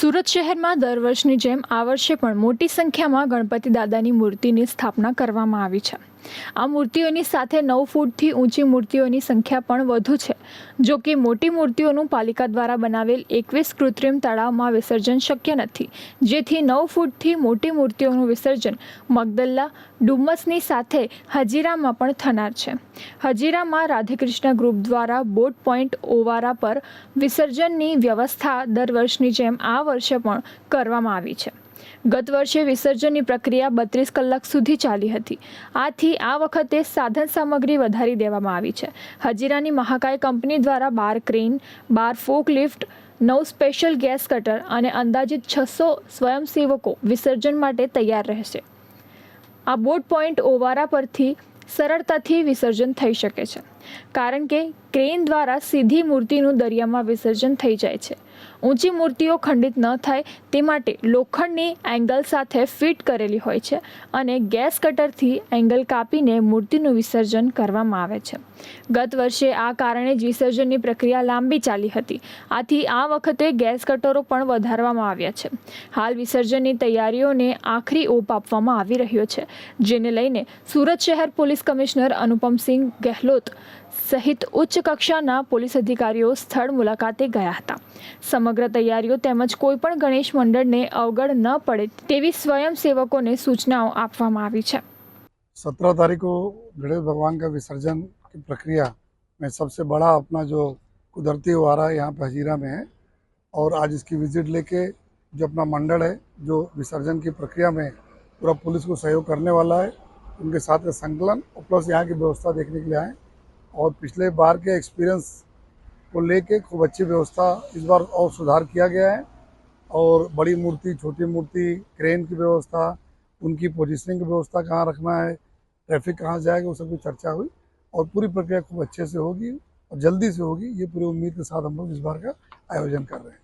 સુરત શહેરમાં દર વર્ષની જેમ આ વર્ષે પણ મોટી સંખ્યામાં ગણપતિ દાદાની મૂર્તિની સ્થાપના કરવામાં આવી છે. આ મૂર્તિઓની સાથે નવ ફૂટથી ઊંચી મૂર્તિઓની સંખ્યા પણ વધુ છે. જો કે મોટી મૂર્તિઓનું પાલિકા દ્વારા બનાવેલ એકવીસ કૃત્રિમ તળાવમાં વિસર્જન શક્ય નથી. જેથી નવ ફૂટથી મોટી મૂર્તિઓનું વિસર્જન મગદલ્લા ડુમ્મસની સાથે હજીરામાં પણ થનાર છે. હજીરામાં રાધેકૃષ્ણ ગ્રુપ દ્વારા બોટ પોઈન્ટ ઓવારા પર વિસર્જનની વ્યવસ્થા દર વર્ષની જેમ આ વર્ષે પણ કરવામાં આવી છે. ગત વર્ષે વિસર્જનની પ્રક્રિયા બત્રીસ કલાક સુધી ચાલી હતી. આથી આ વખતે સાધન સામગ્રી વધારી દેવામાં આવી છે. હજીરાની મહાકાય કંપની દ્વારા બાર ક્રેન, બાર ફોક લિફ્ટ નવ સ્પેશિયલ ગેસ કટર અને અંદાજિત છસો સ્વયંસેવકો વિસર્જન માટે તૈયાર રહેશે. આ બોટ પોઈન્ટ ઓવારા પરથી સરળતાથી વિસર્જન થઈ શકે છે. કારણ કે ક્રેન દ્વારા સીધી મૂર્તિનું દરિયામાં વિસર્જન થઈ જાય છે. ઊંચી મૂર્તિઓ ખંડિત ન થાય તે માટે લોખંડની એંગલ સાથે ફિટ કરેલી હોય છે અને ગેસ કટરથી એંગલ કાપીને મૂર્તિનું વિસર્જન કરવામાં આવે છે. ગત વર્ષે આ કારણે જ વિસર્જનની પ્રક્રિયા લાંબી ચાલી હતી. આથી આ વખતે ગેસ કટરો પણ વધારવામાં આવ્યા છે. હાલ વિસર્જનની તૈયારીઓને આખરી ઓપ આપવામાં આવી રહ્યો છે, જેને લઈને સુરત શહેર પોલીસ કમિશનર અનુપમસિંહ ગેહલોત સહિત ઉચ્ચ કક્ષાના પોલીસ અધિકારીઓ સ્થળ મુલાકાતે ગયા હતા સમગ્ર તૈયારીઓ તેમજ કોઈપણ ગણેશ મંડળને અવગણ ન પડે તેવી સ્વયંસેવકોને સૂચનાઓ આપવામાં આવી છે सत्रह तारीख को गणेश भगवान का विसर्जन की प्रक्रिया में सबसे बड़ा अपना जो कुदरती वारा यहाँ पे हजीरा में है और आज इसकी विजिट लेके जो अपना मंडल है जो विसर्जन की प्रक्रिया में पूरा पुलिस को सहयोग करने वाला है उनके साथ में संकलन और प्लस यहाँ की व्यवस्था देखने के लिए आए और पिछले बार के एक्सपीरियंस को लेके खूब अच्छी व्यवस्था इस बार और सुधार किया गया है। और बड़ी मूर्ति, छोटी मूर्ति क्रेन की व्यवस्था, उनकी पोजिशनिंग की व्यवस्था कहाँ रखना है ट्रैफ़िक कहाँ जाएगा, वो सब की चर्चा हुई और पूरी प्रक्रिया खूब अच्छे से होगी और जल्दी से होगी। ये पूरी उम्मीद के साथ हम लोग इस बार का आयोजन कर रहे हैं।